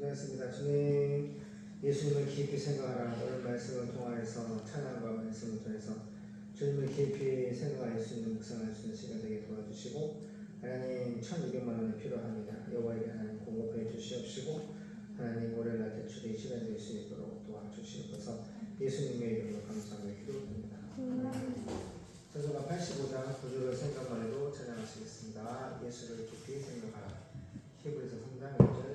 기도하겠습니다. 주님, 예수님을 깊이 생각하라. 오늘 말씀을 통하여서 찬양과 말씀을 통해서 주님을 깊이 생각할 수 있는 묵상할 수 있는 시간 되게 도와주시고 하나님 1,200만 원이 필요합니다. 여호와에게 하나님 공급해 주시옵시고 하나님 월요일날 대출이 시간 될 수 있도록 도와주시옵소서 예수님의 이름으로 감사하며 기도드립니다. 전서가 85장 구절을 생각만 해도 찬양하시겠습니다. 예수를 깊이 생각하라. 히브리서 3장 1절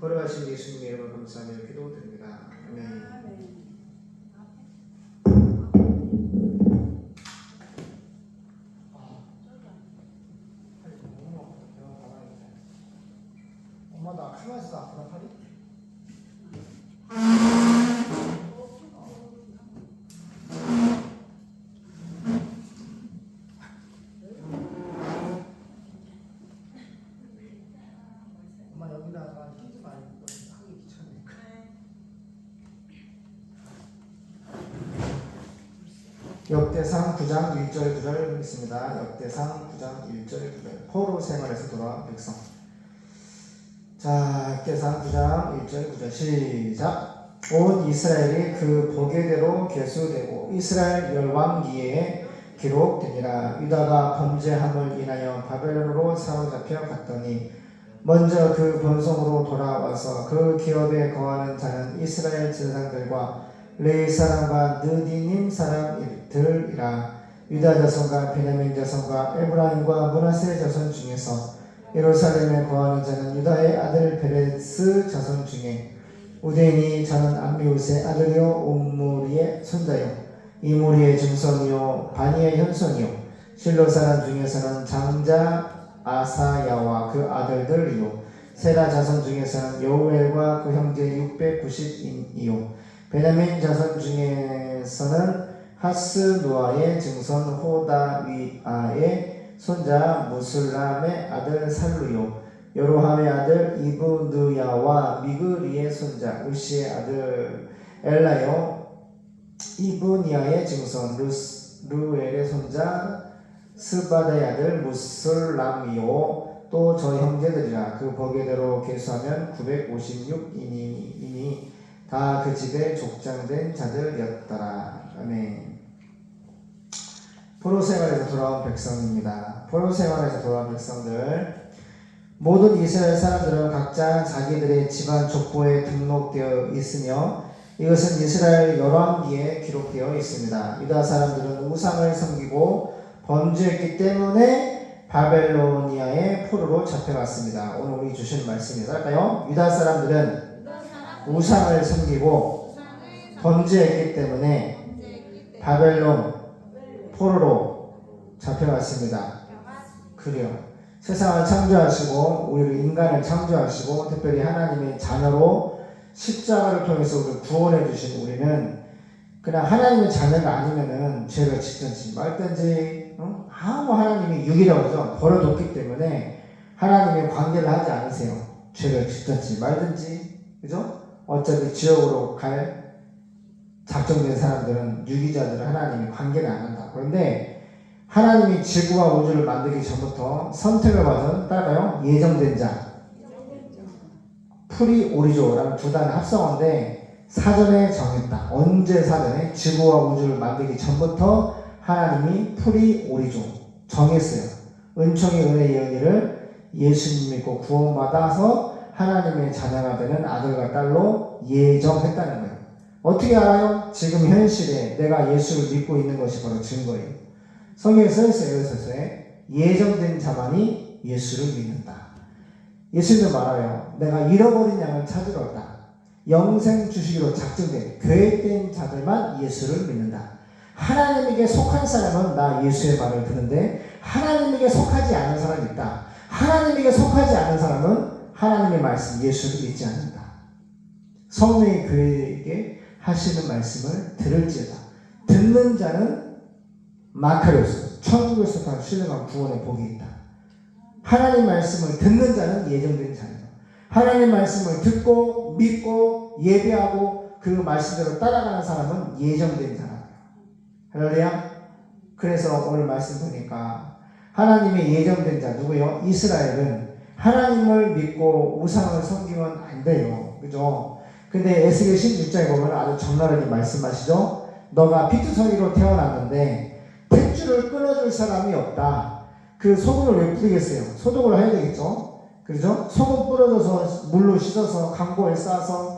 걸어가신 예수님의 이름을 감사하며 기도드립니다. 아멘. 엄마 나 카마에서 아프나 팔이? 엄마 여기다가 끼지 말고 하기 귀찮으니까. 역대상 9장 1절 9절 읽겠습니다. 역대상 9장 1절 9절. 포로 생활에서 돌아온 백성. 자, 역대상 9장 1절 9절. 시작. 온 이스라엘이 그 보게대로 계수되고 이스라엘 열왕기에 기록되니라 유다가 범죄함을 인하여 바벨론으로 사로잡혀 갔더니 먼저 그 본성으로 돌아와서 그 기업에 거하는 자는 이스라엘 제사장들과 레이 사람과 느디님 사람들이라. 유다 자손과 베냐민 자손과 에브라임과 문하세 자손 중에서 예루살렘에 거하는 자는 유다의 아들 베레스 자손 중에 우대인이 저는 암미우스의 아들이요 옴무리의 손자요 이무리의 증손이요 바니의 현손이요. 실로 사람 중에서는 장자 아사야와 그 아들들이요. 세라 자손 중에서는 여우엘과 그 형제 690인이요 베냐민 자손 중에서는 하스누아의 증손 호다위아의 손자 무술람의 아들 살루요 여로함의 아들 이브느야와 미그리의 손자 우시의 아들 엘라요 이브니아의 증손 루스, 루엘의 손자 스바다의 아들 무술람이요. 또 저 형제들이라 그 버게대로 계수하면 956인이 다 그 집에 족장된 자들이었더라. 아멘. 포로 생활에서 돌아온 백성입니다. 포로 생활에서 돌아온 백성들 모든 이스라엘 사람들은 각자 자기들의 집안 족보에 등록되어 있으며 이것은 이스라엘 열왕기에 기록되어 있습니다. 유다 사람들은 우상을 섬기고 범죄했기 때문에 바벨로니아의 포로로 잡혀갔습니다. 오늘 우리 주신 말씀이 할까요? 유다 사람들은 우상을 섬기고 범죄했기 때문에 바벨론 포로로 잡혀갔습니다. 그래요. 세상을 창조하시고 우리를 인간을 창조하시고 특별히 하나님의 자녀로 십자가를 통해서 우리를 구원해 주신 우리는 그냥 하나님의 자녀가 아니면은 죄를 짓든지 말든지 어? 아무 하나님이 육이라고 하죠 버려뒀기 때문에 하나님의 관계를 하지 않으세요 죄를 짓든지 말든지 그죠? 어차피 지옥으로 갈 작정된 사람들은 유기자들은 하나님이 관계를 안 한다 그런데 하나님이 지구와 우주를 만들기 전부터 선택을 받은 따라요 예정된 자 프리 오리조라는 두 단의 합성어인데 사전에 정했다. 언제 사전에 지구와 우주를 만들기 전부터 하나님이 프리 오리조 정했어요. 은총의 은혜 예언이를 예수님 믿고 구원받아서 하나님의 자녀가 되는 아들과 딸로 예정했다는 거예요. 어떻게 알아요? 지금 현실에 내가 예수를 믿고 있는 것이 바로 증거예요. 성경에 써 있어요. 에베소서에 예정된 자만이 예수를 믿는다. 예수님도 말아요. 내가 잃어버린 양을 찾으러 왔다. 영생 주시기로 작정된 계획된 자들만 예수를 믿는다. 하나님에게 속한 사람은 나 예수의 말을 듣는데 하나님에게 속하지 않은 사람이 있다. 하나님에게 속하지 않은 사람은 하나님의 말씀 예수를 믿지 않는다. 성령이 그에게 하시는 말씀을 들을지어다. 듣는 자는 마카리오스 천국에 속한 신령한 구원의 복이 있다. 하나님 말씀을 듣는 자는 예정된 자입니다. 하나님 말씀을 듣고 믿고 예배하고 그 말씀대로 따라가는 사람은 예정된 사람이에요. 할렐루야. 그래서 오늘 말씀 보니까 하나님의 예정된 자 누구요? 이스라엘은 하나님을 믿고 우상을 섬기면 안 돼요. 그죠? 근데 에스겔 16장에 보면 아주 적나라하게 말씀하시죠. 너가 피투성이로 태어났는데 탯줄을 끊어줄 사람이 없다. 그 소금을 왜 뿌리겠어요? 소독을 해야 되겠죠? 그죠? 소금 뿌려줘서 물로 씻어서 강고에 싸서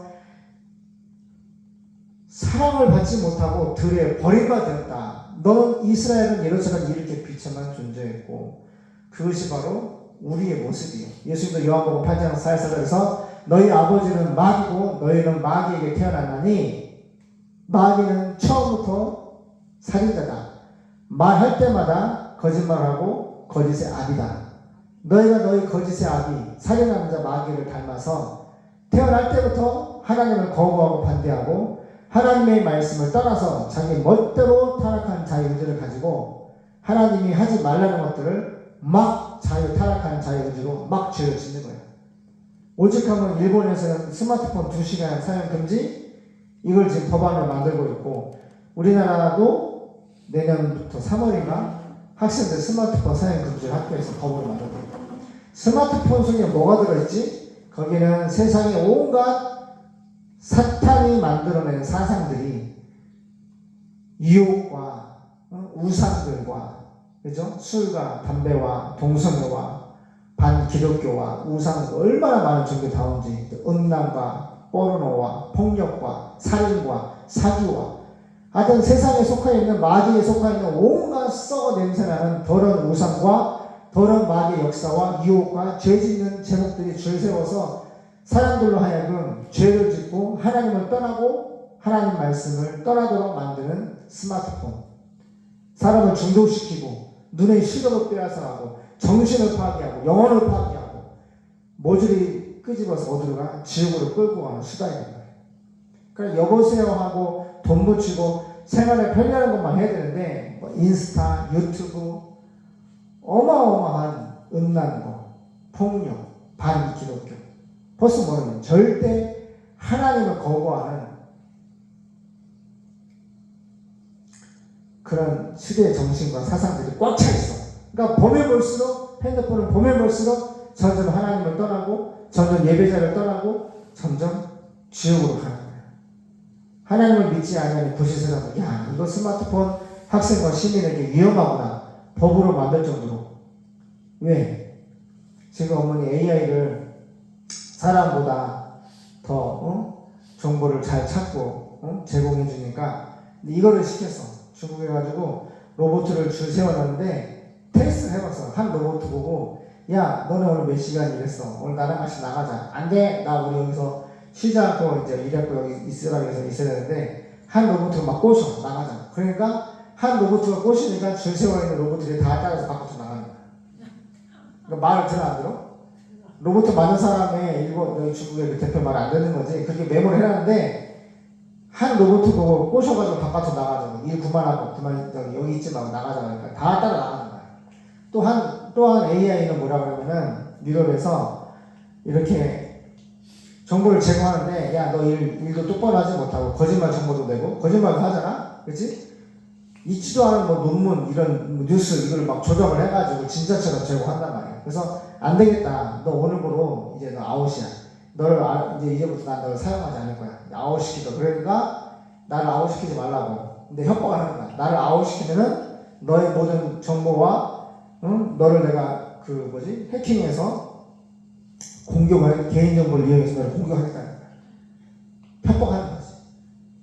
사랑을 받지 못하고 들에 버림받았다. 너는 이스라엘은 예루살렘 이렇게 비참한 존재였고 그것이 바로 우리의 모습이에요. 예수님도 요한복음 8장 4절에서 너희 아버지는 마귀고 너희는 마귀에게 태어났나니 마귀는 처음부터 살인자다. 말할 때마다 거짓말하고 거짓의 아비다. 너희가 너희 거짓의 아비 살인하는 자 마귀를 닮아서 태어날 때부터 하나님을 거부하고 반대하고 하나님의 말씀을 떠나서 자기 멋대로 타락한 자유 의지를 가지고 하나님이 하지 말라는 것들을 막 자유 타락한 자유 의지로 막 죄를 짓는 거예요. 오직하면 일본에서는 스마트폰 2시간 사용 금지 이걸 지금 법안을 만들고 있고 우리나라도 내년부터 3월인가 학생들 스마트폰 사용 금지를 학교에서 법을 만들고 있고 스마트폰 속에 뭐가 들어있지? 거기는 세상의 온갖 사탄이 만들어낸 사상들이 유혹과 어, 우상들과 그죠? 술과 담배와 동성애와 반기독교와 우상 얼마나 많은 종교 다운지 음란과 포르노와 폭력과 살인과 사기와 하여튼 세상에 속하 있는 마귀에 속하 있는 온갖 썩어 냄새나는 더러운 우상과 더러운 마귀의 역사와 유혹과 죄 짓는 제목들이 줄 세워서 사람들로 하여금 죄를 짓고 하나님을 떠나고 하나님 말씀을 떠나도록 만드는 스마트폰 사람을 중독시키고 눈의 시력을 빼앗아가고 정신을 파괴하고 영혼을 파괴하고 모조리 끄집어서 어디로 가? 지옥으로 끌고 가는 수단이 된 거예요. 그러니까 여보세요 하고 돈 붙이고 생활에 편리한 것만 해야 되는데 뭐 인스타, 유튜브 어마어마한 음란거, 폭력, 반기독교 벌써 뭐냐면 절대 하나님을 거부하는 그런 시대의 정신과 사상들이 꽉 차 있어. 그러니까 보면 볼수록 핸드폰을 보면 볼수록 점점 하나님을 떠나고 점점 예배자를 떠나고 점점 지옥으로 가는 거야. 하나님을 믿지 않으면 부시스라고 야 이거 스마트폰 학생과 시민에게 위험하구나 법으로 만들 정도로 왜? 지금 어머니 AI를 사람보다 더 어? 정보를 잘 찾고 어? 제공해 주니까 이거를 시켰어. 중국에 가지고 로봇을 줄 세워놨는데 테스트를 해봤어. 한 로봇 보고 야 너네 오늘 몇 시간 일했어. 오늘 나랑 같이 나가자. 안 돼. 나 우리 여기서 쉬지 않고 이제 일했고 여기 있으라 해서 있어야 되는데 한 로봇을 막 꼬셔 나가자. 그러니까 한 로봇을 꼬시니까 줄 세워 있는 로봇들이 다 따라서 바깥으로 나가는 거야. 그러니까 말을 들어 안 들어? 로봇 만든 사람의 일본 중국의 그 대표 말 안 듣는 거지. 그렇게 메모를 해놨는데 한 로봇 보고 꼬셔가지고 바깥으로 나가자. 일 그만하고 그만 저기 여기 있지 말고 나가자. 그러니까 다 따라 나가는 거야. 또한 또한 AI는 뭐라 그러면은 유럽에서 이렇게 정보를 제공하는데 야 너 일 일도 똑바로 하지 못하고 거짓말 정보도 내고 거짓말도 하잖아, 그렇지? 있지도 않은 뭐 논문 이런 뭐 뉴스 이걸 막 조정을 해가지고 진짜처럼 제공한단 말이야. 그래서 안 되겠다. 너 오늘부로 이제 너 아웃이야. 너를 아, 이제 이제부터 난 너를 사용하지 않을 거야. 아웃시키다. 그러니까 나를 아웃시키지 말라고. 근데 협박을 하는 거야. 나를 아웃시키면은 너의 모든 정보와 응? 너를 내가 그 뭐지 해킹해서 공격을 개인 정보를 이용해서 너를 공격하겠다는 거야. 협박하는 거지.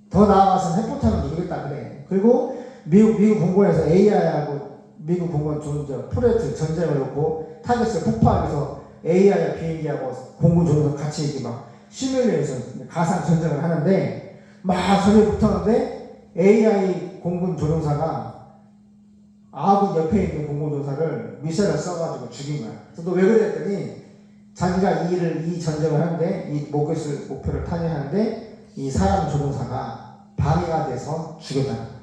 더 나아가서 핵폭탄을 누르겠다 그래. 그리고 미국 미국 공군에서 AI하고 미국 공군 조저 프레트 전쟁을 놓고 타겟을 폭파하면서 AI와 비행기하고 공군 조종사 같이 이렇게 막 시뮬레이션 가상 전쟁을 하는데 막 전쟁 붙었는데 AI 공군 조종사가 아군 옆에 있는 공군 조종사를 미사일을 쏴가지고 죽인 거야. 그래서 너 왜 그랬더니 자기가 이 일을 이 전쟁을 하는데 이 목표를 목표를 타격하는데 이 사람 조종사가 방해가 돼서 죽였다는 거야.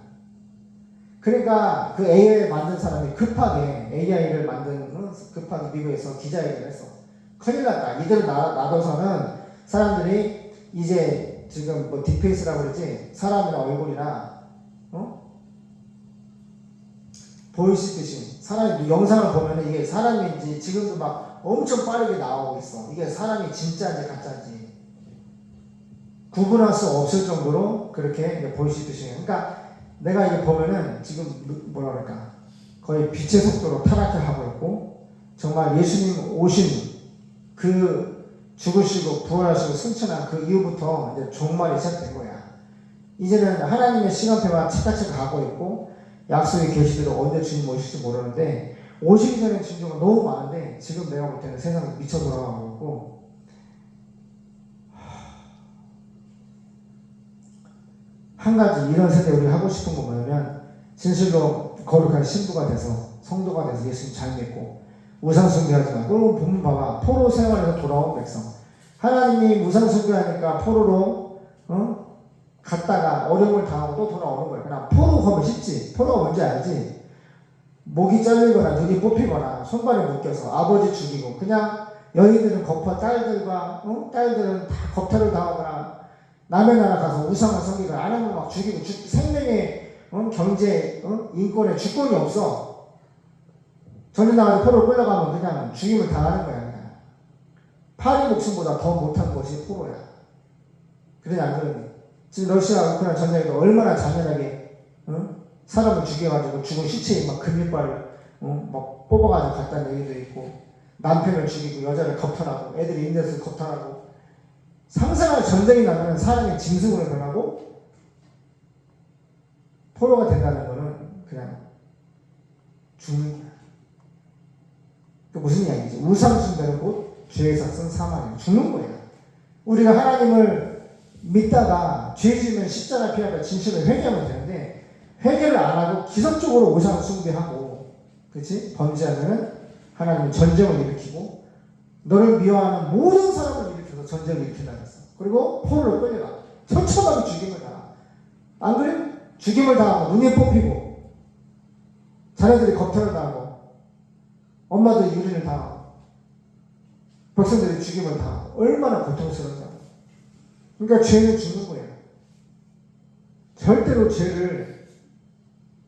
그러니까 그 AI를 만든 사람이 급하게 AI를 만든 어, 급하게 미국에서 기자회견을 했어. 큰일 났다. 이대로 놔- 놔둬서는 사람들이 이제 지금 뭐 디페이스라고 그러지 사람이나 얼굴이나 어? 보이시듯이 사람이 영상을 보면 이게 사람인지 지금도 막 엄청 빠르게 나오고 있어. 이게 사람이 진짜인지 가짜인지 구분할 수 없을 정도로 그렇게 보이시듯이. 그러니까 내가 이거 보면은 지금 뭐라 그럴까 거의 빛의 속도로 타락을 하고 있고 정말 예수님 오신 그 죽으시고 부활하시고 승천한 그 이후부터 이제 종말이 시작된 거야. 이제는 하나님의 시간표가 차차차 가고 있고 약속의 계시대로 언제 주님 오실지 모르는데 오시기 전에 진조가 너무 많은데 지금 내가 볼 때는 세상이 미쳐 돌아가고 있고 한 가지 이런 세대 우리가 하고 싶은 거 뭐냐면 진실로 거룩한 신부가 돼서 성도가 돼서 예수님 잘 믿고 우상 숭배하지 말고 그리고 보면 봐봐 포로 생활에서 돌아온 백성 하나님이 우상 숭배하니까 포로로 어? 갔다가 어려움을 당하고 또 돌아오는 거예요 그냥 포로 가면 쉽지 포로가 뭔지 알지 목이 잘리거나 눈이 뽑히거나 손발이 묶여서 아버지 죽이고 그냥 여인들은 겁파 딸들과 어? 딸들은 다 겁탈을 당하거나 남의 나라 가서 우상을 안 하면 막 죽이고 죽- 생명의 어? 경제 어? 인권에 주권이 없어 전에 나가서 포로 끌려가면 그냥 죽임을 당하는 거야 그냥 파리 목숨보다 더 못한 것이 포로야 그러니 안 그러니 지금 러시아 우크라이나 전쟁에도 얼마나 잔인하게 어? 사람을 죽여가지고 죽은 시체에 막 금일발 어? 막 뽑아가지고 갔다는 얘기도 있고 남편을 죽이고 여자를 겁탈하고 애들이 인데서 겁탈하고 상상할 전쟁이 나면 사람이 짐승으로 변하고 포로가 된다는 거는 그냥 죽는 거야. 그 무슨 이야기지? 우상숭배는 곧 죄에서 쓴 사망이야. 죽는 거야. 우리가 하나님을 믿다가 죄 지으면 십자가 피하다 진실을 회개하면 되는데 회개를 안 하고 기성적으로 우상 숭배하고 그렇지 범죄하면은 하나님은 전쟁을 일으키고 너를 미워하는 모든 사람을 일으켜서 전쟁을 일으킨다 그랬어. 그리고 포로로 끌려가 천천하게 죽임을 당하. 안 그래? 죽임을 당하고 눈이 뽑히고 자녀들이 겁탈을 당하고 엄마들이 유린을 당하고 백성들이 죽임을 당하고 얼마나 고통스러운가. 그러니까 죄는 죽는 거예요. 절대로 죄를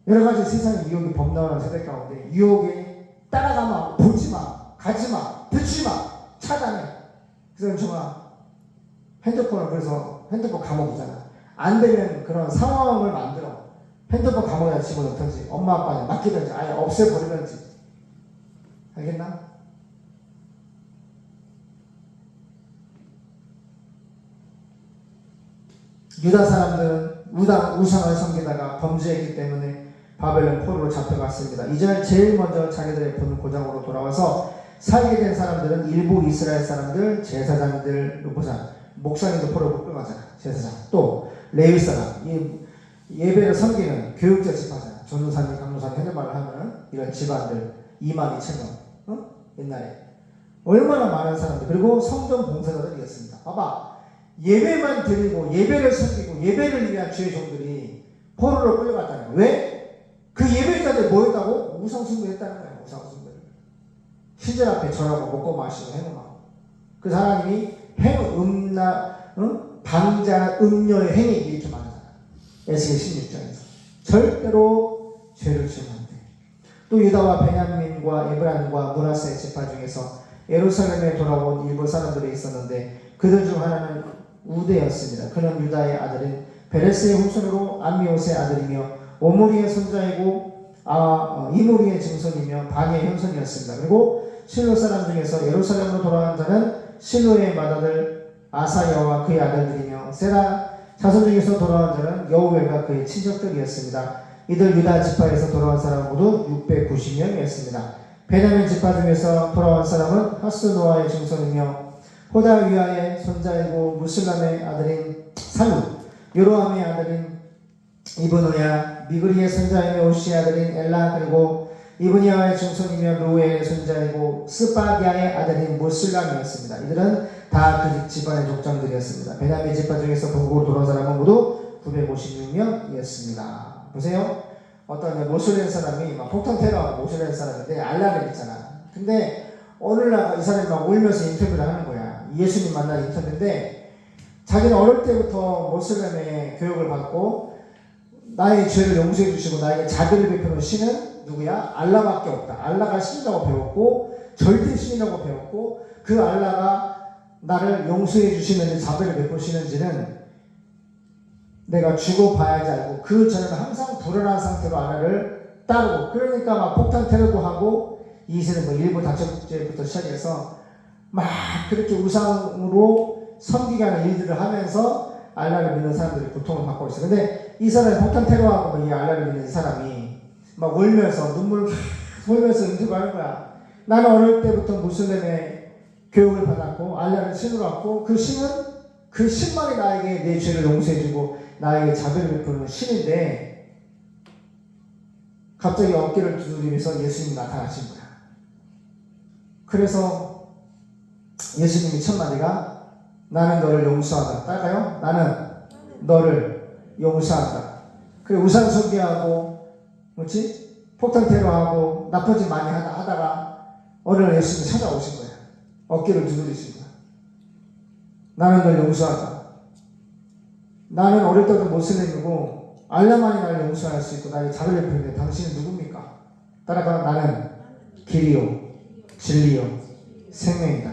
여러 가지 세상의 유혹이 범람하는 세대 가운데 유혹에 따라가마, 보지 마, 가지 마, 듣지 마, 차단해. 그래서 정말 핸드폰을 그래서 핸드폰 감옥이잖아. 안 되면 그런 상황을 만들어. 핸드폰 감옥에 집어넣든지, 엄마 아빠에 맡기든지, 아예 없애버리든지. 알겠나? 유다 사람들은 우당, 우상을 섬기다가 범죄했기 때문에 바벨론 포로로 잡혀갔습니다. 이제 제일 먼저 자기들의 본 고장으로 돌아와서 살게 된 사람들은 일부 이스라엘 사람들, 제사장들, 보자 목사님도 포로로 끌어가잖아. 제사장. 또 레위 사람, 이 예배를 섬기는 교육자 집하잖아. 전도사님, 강도사님 현대말을 하면 이런 집안들 2만 2천 명. 어? 옛날에 얼마나 많은 사람들 그리고 성전 봉사자들이었습니다. 봐봐. 예배만 드리고 예배를 섬기고 예배를 위한 주의 종들이 포로로 끌려갔다는 거야. 왜? 그 예배자들 모였다고 우상숭배했다는 거야. 우상숭배. 신전 앞에 절하고 먹고 마시고 행음하고. 그 하나님이 행 음나 응? 방자 음녀의 행위 이렇게 말하잖아. 에스겔 16장에서 절대로 죄를 돼. 또 유다와 베냐민과 에브라임과 문하세 지파 중에서 예루살렘에 돌아온 일부 사람들이 있었는데 그들 중 하나는 우대였습니다. 그는 유다의 아들인 베레스의 후손으로 암미옷의 아들이며 오므리의 손자이고 아, 어, 이모리의 증손이며 바니의 형손이었습니다. 그리고 실로 사람 중에서 예루살렘으로 돌아간 자는 실로의 맏아들 아사야와 그의 아들들이며 세라 자손 중에서 돌아온 자는 여우엘과 그의 친척들이었습니다. 이들 유다 지파에서 돌아온 사람 모두 690명이었습니다. 베냐민 지파 중에서 돌아온 사람은 하스노아의 증손이며 호다 위아의 손자이고 무슬람의 아들인 살루, 요로함의 아들인 이브노야, 미그리의 손자이며 오시의 아들인 엘라 그리고 이브니아의 증손이며 루의 손자이고 스파기아의 아들인 무슬람이었습니다. 이들은 다 그 집안의 족장들이었습니다. 베냐민 지파 중에서 본국으로 돌아온 사람은 모두 956명이었습니다. 보세요. 어떤 모슬렘 사람이 막 폭탄 테러하고 모슬렘 사람인데 알라를 있잖아. 근데 어느 날이 사람이 막 울면서 인터뷰를 하는 거야. 예수님 만난 인터뷰인데 자기는 어릴 때부터 모슬렘의 교육을 받고 나의 죄를 용서해 주시고 나에게 자비를 베푸는 신은 누구야? 알라밖에 없다. 알라가 신이라고 배웠고 절대 신이라고 배웠고 그 알라가 나를 용서해 주시는지 자비를 베푸시는지는 내가 죽어 봐야지 알고 그 전에는 항상 불안한 상태로 알라를 따르고 그러니까 막 폭탄 테러도 하고 이세는 뭐 일부 다처제부터 시작해서 막 그렇게 우상으로 섬기가는 일들을 하면서 알라를 믿는 사람들이 고통을 받고 있어요. 근데 이 사람이 폭탄 테러하고 이 알라를 믿는 이 사람이 막 울면서 눈물을 흘면서 인터뷰하는 거야. 나는 어릴 때부터 무슬림의 교육을 받았고 알라를 신으로 갖고 그 신은 그 신만이 나에게 내 죄를 용서해주고 나에게 자비를 베푸는 신인데 갑자기 어깨를 두드리면서 예수님이 나타나신 거야. 그래서 예수님이 첫 마디가 나는 너를 용서한다. 따라요? 나는 너를 용서한다. 그래 우상 숭배하고 뭐지? 폭탄 테러하고 나쁜 짓 많이 하다, 하다가 어느 날 예수님이 찾아오신 거야. 어깨를 두드리신 거야. 나는 널 용서한다. 나는 어릴 때부터 모슬림이고 알라만이 나를 용서할 수 있고 나의 자비를 베푸는데 당신은 누굽니까? 따라가 나는 길이요 진리요 생명이다.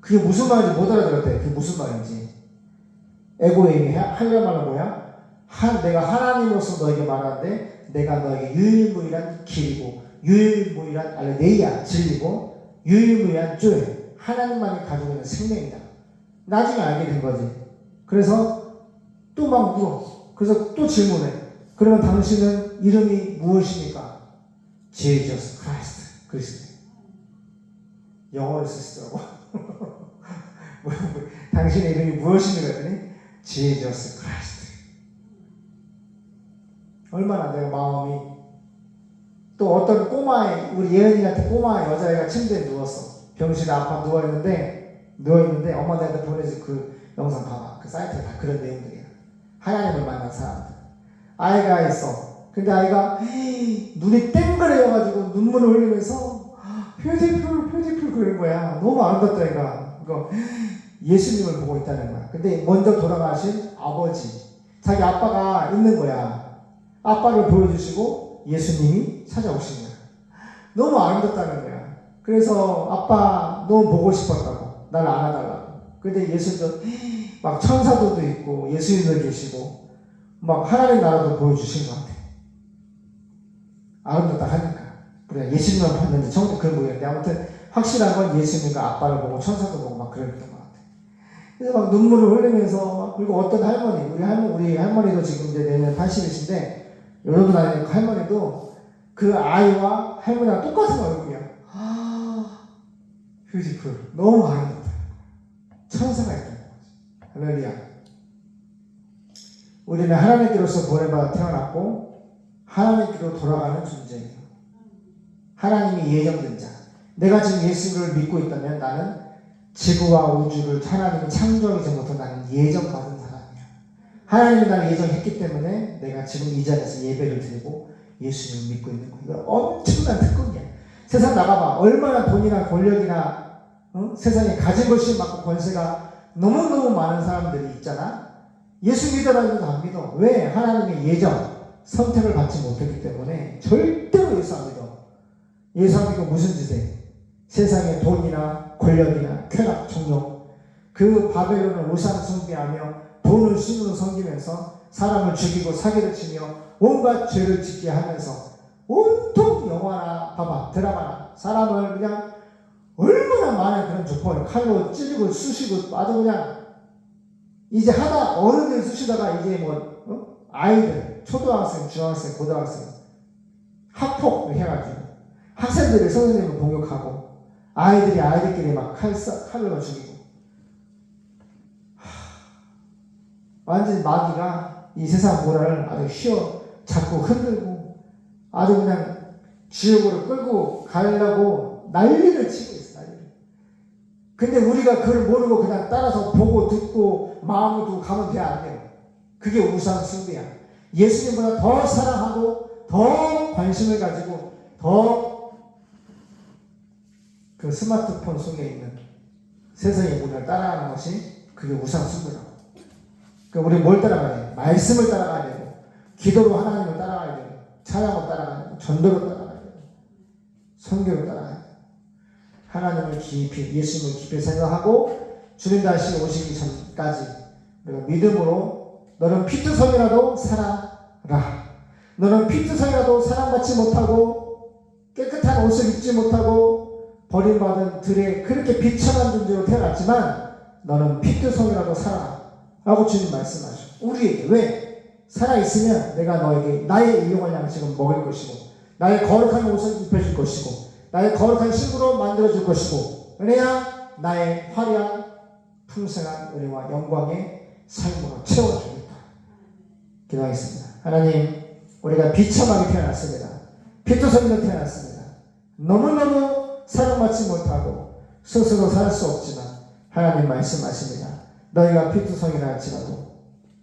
그게 무슨 말인지 못 알아들었대. 그게 무슨 말인지. 에고에게 하려는 말은 뭐야? 한, 내가 하나님으로서 너에게 말하는데 내가 너에게 유일무이한 길이고 유일무이한 알레네이야 진리고 유일무이한 줄 하나님만이 가지고 있는 생명이다. 나중에 알게 된 거지. 그래서 또 막 물어. 그래서 또 질문해. 그러면 당신은 이름이 무엇입니까? Jesus Christ. 그리스도. 영어를 쓰시더라고. 당신의 이름이 무엇입니까? 그랬더니 Jesus Christ. 얼마나 내가 마음이 또 어떤 꼬마애 우리 예은이 같은 꼬마 여자애가 침대에 누웠어. 병실에 아파 누워 있는데 누워 있는데 엄마한테 보내준 그 영상 봐봐. 그 사이트에 다 그런 내용들이야. 하나님을 만난 사람들. 아이가 있어. 근데 아이가 눈이 땡그레여가지고 눈물을 흘리면서 뷰티풀 뷰티풀 그런 거야. 너무 아름답다 애가. 그거 예수님을 보고 있다는 거야. 근데 먼저 돌아가신 아버지, 자기 아빠가 있는 거야. 아빠를 보여주시고 예수님이 찾아오신 거야. 너무 아름답다는 거야. 그래서 아빠 너무 보고 싶었다고. 날 안아달라고. 근데 예수님도 막 천사들도 있고 예수님도 계시고 막 하나님 나라도 보여주신 것 같아. 아름답다 하니까. 그래 예수님만 봤는데 처음부터 그런 모양인데 아무튼 확실한 건 예수님과 아빠를 보고 천사도 보고 막 그랬던 것 같아. 그래서 막 눈물을 흘리면서 막 그리고 어떤 할머니 우리 할머니 우리 할머니도 지금 이제 내년 80이신데 여러분 아니 할머니도 그 아이와 할머니랑 똑같은 얼굴이야. 아 뷰티풀 너무 아름답다. 천사가 있다. 할렐루야. 우리는 하나님께로서 보내받아 태어났고 하나님께로 돌아가는 존재예요. 하나님이 예정된 자. 내가 지금 예수를 믿고 있다면 나는 지구와 우주를 하나님이 창조하기 전부터 나는 예정받은 사람이야. 하나님이 나를 예정했기 때문에 내가 지금 이 자리에서 예배를 드리고 예수님을 믿고 있는. 이거 엄청난 특권이야. 세상 나가봐. 얼마나 돈이나 권력이나 어? 세상에 가진 것이 많고 권세가 너무너무 많은 사람들이 있잖아. 예수 믿어라고도 안 믿어. 왜? 하나님의 예정, 선택을 받지 못했기 때문에 절대로 예수 안 믿어. 예수 안 믿고 무슨 짓에? 세상의 돈이나 권력이나 쾌락, 종욕, 그 바벨론을 우상 숭배하며 돈을 신으로 섬기면서 사람을 죽이고 사기를 치며 온갖 죄를 짓게 하면서 온통 영화나 봐봐 드라마나 사람을 그냥 얼마나 많은 그런 조건을 칼로 찌르고 쑤시고 아주 그냥 이제 하다 어른들 쑤시다가 이제 뭐 어? 아이들 초등학생, 중학생, 고등학생 학폭 해가지고 학생들이 선생님을 공격하고 아이들이 아이들끼리 막 칼, 칼로 죽이고 하, 완전 마귀가 이 세상 문화를 아주 휘어 잡고 흔들고 아주 그냥 지옥으로 끌고 가려고 난리를 치고 있어 난리를 근데 우리가 그걸 모르고 그냥 따라서 보고 듣고 마음을 두고 가면 돼 안 돼요 그게 우상 숭배야 예수님보다 더 사랑하고 더 관심을 가지고 더 그 스마트폰 속에 있는 세상의 문화를 따라가는 것이 그게 우상 숭배라고. 그러니까 우리 뭘 따라가야 돼? 말씀을 따라가야 되고, 기도로 하나님을 따라가야 되고, 찬양을 따라가야 되고, 전도를 따라가야 되고, 선교를 따라가야 되고, 하나님을 깊이, 예수님을 깊이 생각하고, 주님 다시 오시기 전까지 우리가 믿음으로 너는 피투성이라도 살아라. 너는 피투성이라도 사랑받지 못하고 깨끗한 옷을 입지 못하고 버림받은 들에 그렇게 비참한 존재로 태어났지만 너는 피투성이라도 살아 라고 주님 말씀하죠. 우리에게 왜? 살아있으면 내가 너에게 나의 일용할 양식은 먹일 것이고 나의 거룩한 옷을 입혀줄 것이고 나의 거룩한 신부로 만들어줄 것이고 은혜야 나의 화려한 풍성한 은혜와 영광의 삶으로 채워주겠다. 기도하겠습니다. 하나님 우리가 비참하게 태어났습니다. 피투성이로 태어났습니다. 너무너무 사랑받지 못하고 스스로 살 수 없지만 하나님 말씀하십니다. 너희가 피투성이라 할지라도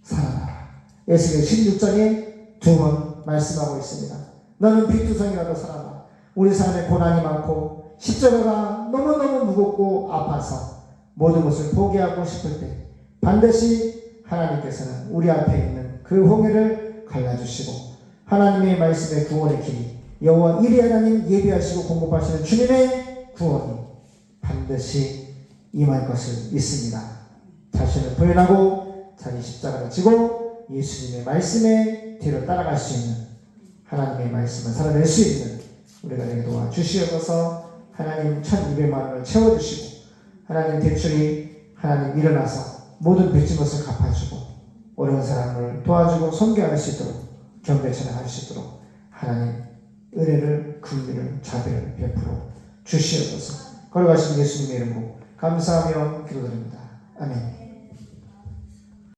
살아나라. 예수의 16장에 두 번 말씀하고 있습니다. 너는 피투성이라도 살아라. 우리 삶에 고난이 많고 십자가가 너무너무 무겁고 아파서 모든 것을 포기하고 싶을 때 반드시 하나님께서는 우리 앞에 있는 그 홍해를 갈라주시고 하나님의 말씀의 구원의 길이 여호와 이리 하나님 예비하시고 공급하시는 주님의 구원이 반드시 임할 것을 믿습니다. 자신을 부인하고 자기 십자가를 지고 예수님의 말씀에 뒤로 따라갈 수 있는 하나님의 말씀을 살아낼 수 있는 우리가 되게 도와주시옵소서. 하나님 1200만 원을 채워주시고 하나님 대출이 하나님 일어나서 모든 빚진 것을 갚아주고 어려운 사람을 도와주고 섬겨할 수 있도록 경배천을 할수 있도록 하나님 은혜를 긍휼을 자비를 베풀어 주시옵소서. 걸어가신 예수님의 이름으로 감사하며 기도드립니다. 아멘